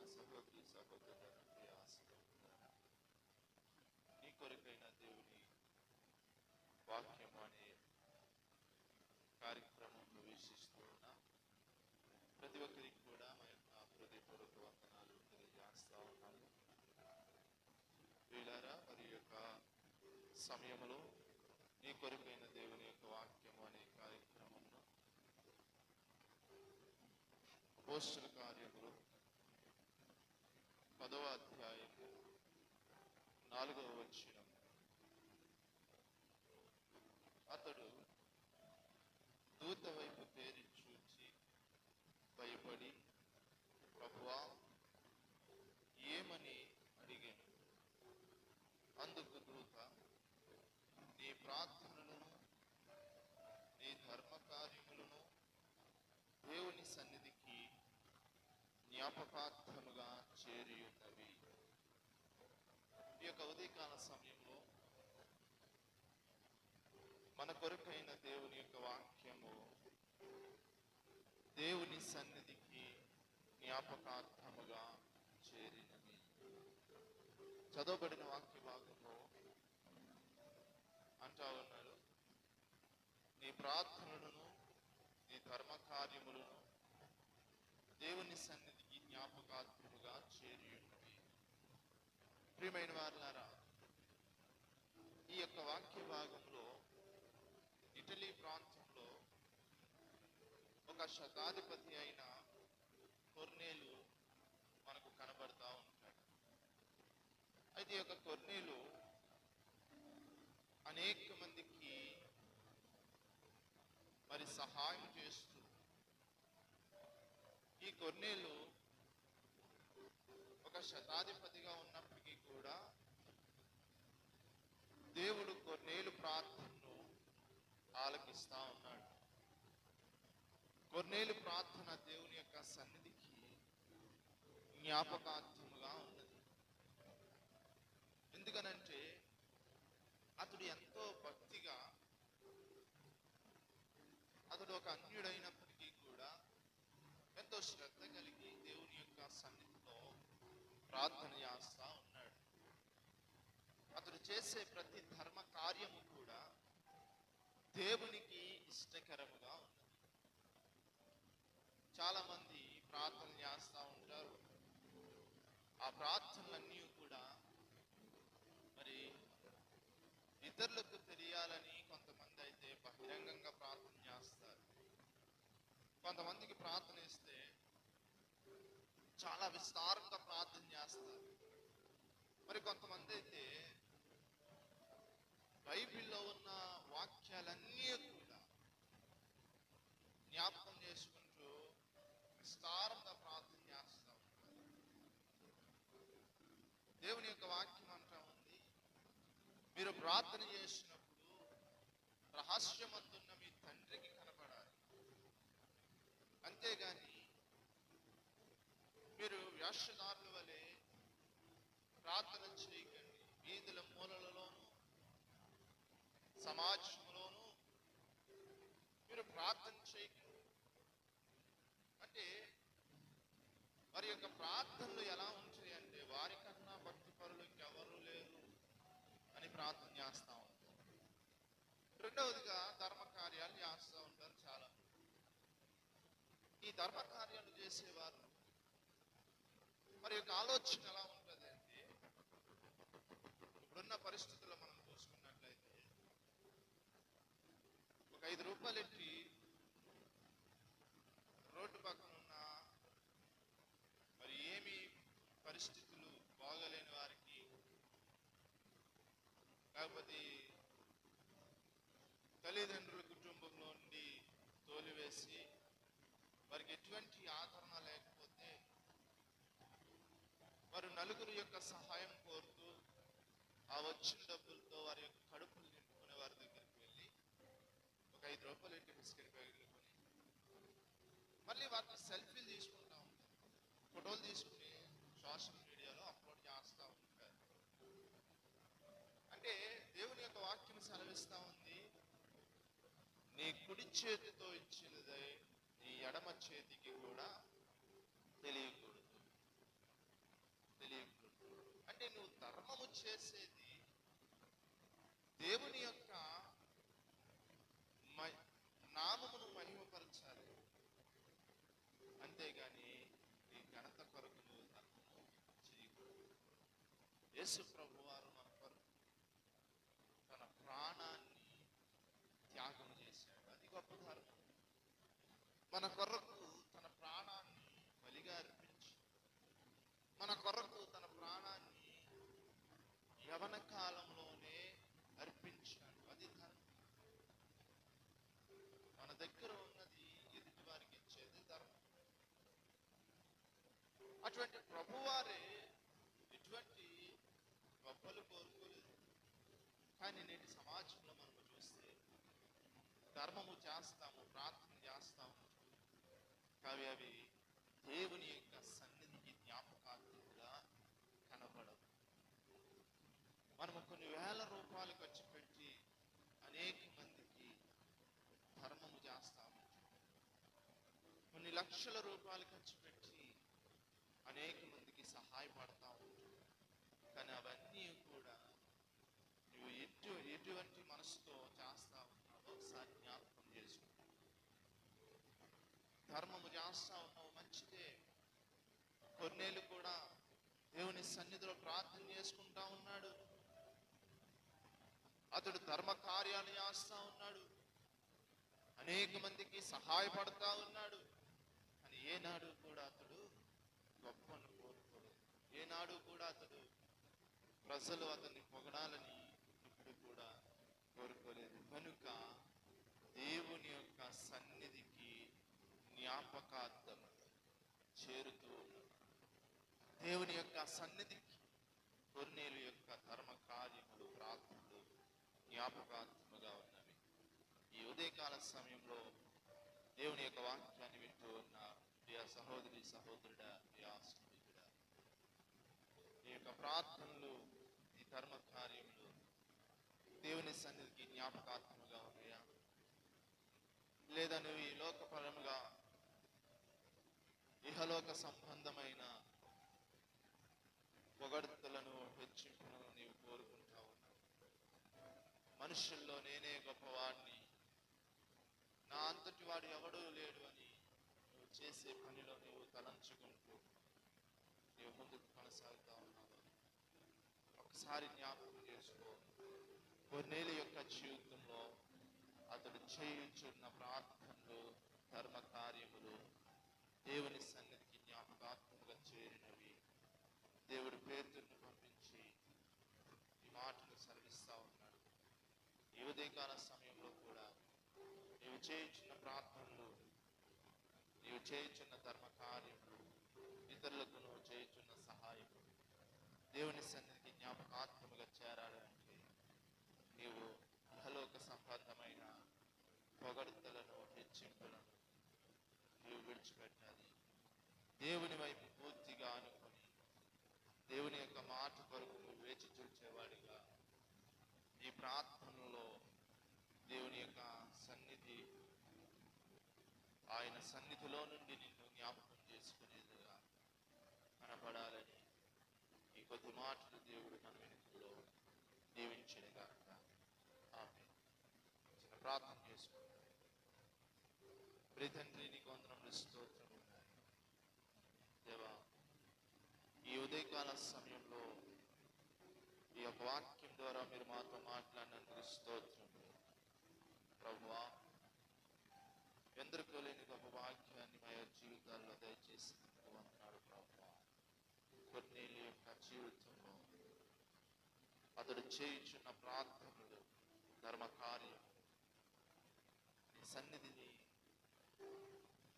నా సహోదరి నీ కొరకైన దేవుని వాక్యం అనే కార్యక్రమంలో వీక్షిస్తూ ప్రతి ఒక్కరికి కూడా మా యొక్క హృదయపూర్వక వందనాలు తెలియజేస్తా ఉన్నాము వీళ్ళారా మరి యొక్క సమయంలో నీ కొరకైన దేవుని యొక్క వాక్యం అనే కార్యక్రమంలో పోస్టుల పదవ అధ్యాయం నాలుగవ వచ్చిన అతడు దూత వైపు పేరు చూచి భయపడి ప్రభువా ఏమని అడిగాను? అందుకు దూత నీ ప్రార్థనలను నీ ధర్మ కార్యములను దేవుని సన్నిధికి జ్ఞాపకార్థముగా చేరి ఈ యొక్క ఉదయకాల సమయంలో మన కొరకైన దేవుని యొక్క వాక్యము దేవుని సన్నిధికి జ్ఞాపకార్థముగా చేరినవి చదవబడిన వాక్య భాగంలో అంటా ఉన్నారు నీ ప్రార్థనలను నీ ధర్మ కార్యములను దేవుని సన్నిధికి జ్ఞాపకార్థముగా చేరి ప్రియమైన వారులారా ఈ యొక్క వాక్య భాగంలో ఇటలీ ప్రాంతంలో ఒక శతాధిపతి అయిన కొర్నేలు మనకు కనబడతా ఉంటాడు. అయితే ఒక యొక్క కొర్నేలు అనేక మందికి మరి సహాయం చేస్తూ ఈ కొర్నేలు ఒక శతాధిపతిగా ఉన్నప్పటికీ కూడా దేవుడు కొర్నేలు ప్రార్థనను ఆలకిస్తా ఉన్నాడు. కొర్నేలు ప్రార్థన దేవుని యొక్క సన్నిధికి జ్ఞాపకార్థముగా ఉన్నది. ఎందుకనంటే అతడు ఎంతో భక్తిగా అతడు ఒక అన్యుడైనప్పటికీ కూడా ఎంతో శ్రద్ధ కలిగి దేవుని యొక్క సన్నిధి ప్రార్థన చేస్తా ఉన్నాడు. అతడు చేసే ప్రతి ధర్మ కార్యము కూడా దేవునికి ఇష్టకరముగా ఉన్నది. చాలా మంది ప్రార్థన చేస్తూ ఉంటారు. ఆ ప్రార్థనలన్నీ కూడా మరి ఇతరులకు తెలియాలని కొంతమంది అయితే బహిరంగంగా ప్రార్థన చేస్తారు. కొంతమందికి ప్రార్థన ఇస్తే విస్తారంగా ప్రార్థన చేస్తారు. మరి కొంతమంది అయితే బైబిల్లో ఉన్న వాక్యాలన్నీ కూడా జ్ఞాపకం చేసుకుంటూ విస్తారంగా ప్రార్థన చేస్తూ దేవుని యొక్క వాక్యం అంటా ఉంది మీరు ప్రార్థన చేసినప్పుడు రహస్యమందున్న మీ తండ్రికి కనపడాలి. అంతేగాని మీరు వ్యాసదారుల వలె ప్రార్థన చేయకండి. వీధుల మూలలలోను సమాజంలోను మీరు ప్రార్థన చేయకండి. అంటే వారి యొక్క ప్రార్థనలు ఎలా ఉంటాయి అంటే వారికన్నా భక్తి పరులు ఇంకెవరూ లేరు అని ప్రార్థన చేస్తా ఉంటారు. రెండవదిగా ధర్మ కార్యాలు చేస్తూ ఉంటారు చాలా ఈ ధర్మ కార్యాలు చేసేవారు వారి యొక్క ఆలోచన ఎలా ఉంటుంది అంటే ఇప్పుడున్న పరిస్థితుల్లో మనం చూసుకున్నట్లయితే ఒక ఐదు రూపాయలు ఎట్టి రోడ్డు పక్కన ఉన్న మరి ఏమి పరిస్థితులు బాగలేని వారికి కాకపోతే తల్లిదండ్రుల కుటుంబంలో నుండి తోలివేసి వారికి ఎటువంటి ఆదరణ లేకుండా వారు నలుగురు యొక్క సహాయం కోరుతూ ఆ వచ్చిన డబ్బులతో వారి యొక్క కడుపులు నింపుకునే వారి దగ్గరికి వెళ్ళి ఒక ఐదు రూపాయలు ఇంటి బిస్కెట్ ప్యాకెట్లు మళ్ళీ వాటిని సెల్ఫీలు తీసుకుంటా ఉంటారు. ఫోటోలు తీసుకుని సోషల్ మీడియాలో అప్లోడ్ చేస్తూ ఉంటారు. అంటే దేవుని యొక్క వాక్యం సెలవిస్తూ ఉంది నీ కుడి చేతితో ఇచ్చినదై నీ ఎడమ చేతికి కూడా తెలియదు చేసేది దేవుని యొక్క నామమును మహిమపరచాలి. అంతేగాని ఈ ఘనత కొరకు నువ్వు ధర్మము చేయకూడదు యేసు ప్రభు వారు మన కొరకు తన ప్రాణాన్ని త్యాగం చేశాడు. అది గొప్ప ధర్మం. మన కొరకు తన ప్రాణాన్ని బలిగా అర్పించి మన కొరకు తన ప్రాణాన్ని యవన కాలంలోనే అర్పించాడు. అది ధర్మం. మన దగ్గర ఉన్నది ఎదుటి వారికి ఇచ్చేది ధర్మం. అటువంటి ప్రభువారే ఇటువంటి గొప్పలు కోరుకోలేదు. కానీ నేటి సమాజంలో మనం చూస్తే ధర్మము చేస్తాము ప్రార్థన చేస్తాము. కావి అవి దేవుని యొక్క సన్నిధికి జ్ఞాపకార్థంగా కనబడవు మనము కొన్ని వేల రూపాయలు ఖర్చు పెట్టి అనేక మందికి ధర్మము చేస్తాము. కొన్ని లక్షల రూపాయలు ఖర్చు పెట్టి అనేక మందికి సహాయపడతాము. కానీ అవన్నీ కూడా నువ్వు ఎటు ఎటువంటి మనసుతో చేస్తా ఉన్నావో ఒకసారి జ్ఞాపకం చేసుకో. ధర్మము చేస్తా ఉన్నావు మంచిదే. కొన్నేళ్ళు కూడా దేవుని సన్నిధిలో ప్రార్థన చేసుకుంటా ఉన్నాడు. అతడు ధర్మ కార్యాలు చేస్తా ఉన్నాడు. అనేక మందికి సహాయపడతా ఉన్నాడు. అని ఏనాడు కూడా అతడు గొప్పను కోరుకోలేదు. ఏనాడు కూడా అతడు ప్రజలు అతన్ని పొగడాలని ఇప్పుడు కూడా కోరుకోలేదు. కనుక దేవుని యొక్క సన్నిధికి జ్ఞాపకార్థం చేరుతూ దేవుని యొక్క సన్నిధికి కొన్నేలు యొక్క ధర్మ కార్యములు ప్రార్థన జ్ఞాపకాత్మగా ఉన్నవి ఈ ఉదయకాల సమయంలో దేవుని యొక్క వాక్యాన్ని వింటూ ఉన్న ప్రియా సహోదరి సహోదరుడా ప్రియా స్నేహితుడ ఈ యొక్క ప్రార్థనలు ఈ ధర్మ కార్యములు దేవుని సన్నిధికి జ్ఞాపకాత్మగా ఉన్నాయా? లేదా నువ్వు ఈ లోకపరముగా ఇహలోక సంబంధమైన పొగడ్తలను హెచ్చింపును నీవు కోరుకున్నావు? మనుషుల్లో నేనే గొప్పవాడిని నా అంతటి వాడు ఎవడూ లేడు అని నువ్వు చేసే పనిలో నీవు తలంచుకుంటూ నీవు ముందుకు కొనసాగుతా ఉన్నావు. ఒకసారి జ్ఞాపకం చేసుకో. కొన్నేళ్ళ యొక్క జీవితంలో అతడు చేయుచున్న ప్రార్థనలు ధర్మ కార్యములు దేవుని సన్నిధికి జ్ఞాపకాత్మకంగా చేరినవి. దేవుడు పేరుతున్న పంపించి ఈ మాటలు సెలవిస్తా ఉన్నాడు ఈ ఉదయకాల సమయంలో కూడా నీవు చేయించిన ప్రార్థనలు నీవు చేయుచున్న ధర్మ కార్యములు ఇతరులకు నువ్వు చేయించున్న సహాయం దేవుని సన్నిధికి జ్ఞాపకాత్మగా చేరాలంటే నీవు ఇహలోక సంబంధమైన పొగడతలను హెచ్చింపులను నీవు విడిచిపెట్టాలి. దేవుని వైపు పూర్తిగా అనుకొని దేవుని యొక్క మాట కొరకు నువ్వు వేచి చూచేవాడిగా ఈ ప్రార్థనలో దేవుని యొక్క సన్నిధి ఆయన సన్నిధిలో నుండి నిన్ను జ్ఞాపకం చేసుకునేదిగా కనపడాలని ఈ కొద్ది మాటలు దేవుడు మన వెనుకలో కాక ఆమె చిన్న ప్రార్థన చేసుకుంటాం ప్రితండ్రి నీకు వందనములు స్తోత్రము దేవా ఈ ఉదయకాల సమయంలో ఈ యొక్క వాక్యం ద్వారా మీరు మాతో మాట్లాడినందుకు స్తోత్రం. ప్రభువా ఎందరికో లేని గొప్ప వాక్యాన్ని మా జీవితాల్లో దయచేసి వందనాలు ప్రభువా. కొన్ని యొక్క జీవితంలో అతడు చేయించున్న ప్రార్థనలు ధర్మకార్యం నీ సన్నిధిని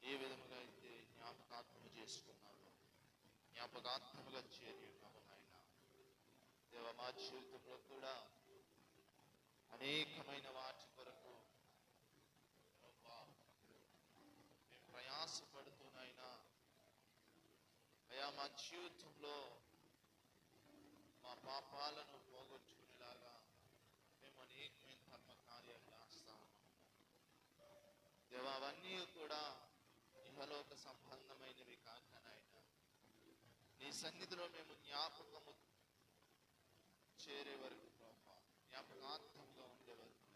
ఏ విధముగా అయితే జ్ఞాపకాత్మక చేసుకున్నారో జ్ఞాపకాత్మగా చే రాజ్యులతో కూడా అనేకమైన వాటి కొరకు మేము ప్రయాసపడుతున్నాయినా అయా మా జీవితంలో మా పాపాలను పోగొట్టుకునేలాగా మేము అనేకమైన ధర్మ కార్యాలు చేస్తా. ఉన్నాం దేవా అవన్నీ కూడా ఇహలోక సంబంధమైనవి కాక నాయన. నీ సన్నిధిలో మేము జ్ఞాపకము చేరే వరకు ప్రభా జ్ఞాపకార్థంగా ఉండే వరకు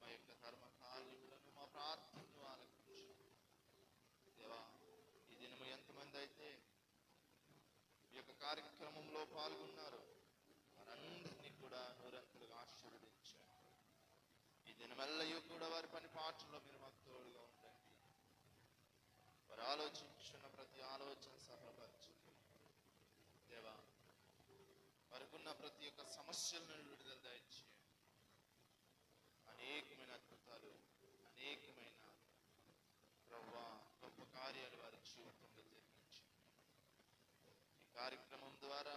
మా యొక్క ధర్మ కార్యములను మా ప్రార్థనలు ఆలకించు. దేవా ఈ దినము ఎంతమంది అయితే ఈ యొక్క కార్యక్రమంలో పాల్గొన్నారు వారందరినీ కూడా నూరంతులుగా ఆశీర్వదించారు ఈ దినమెల్లయూ కూడా వారి పని పాటల్లో మీరు మాకు తోడుగా ఉండండి. వారు ఆలోచించున్న ప్రతి ఆలోచన సఫలపరి దేవా వారికి యొక్క ప్రతి సమస్యల నుండి విడుదల దయచేయండి అనేకమైన అద్భుతాలు అనేకమైన ప్రభా గొప్ప కార్యాలు వారి జీవితంలో జరిగించి ఈ కార్యక్రమం ద్వారా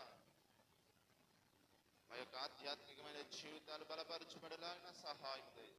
మా యొక్క ఆధ్యాత్మికమైన జీవితాలు బలపరచబడలాగిన సహాయం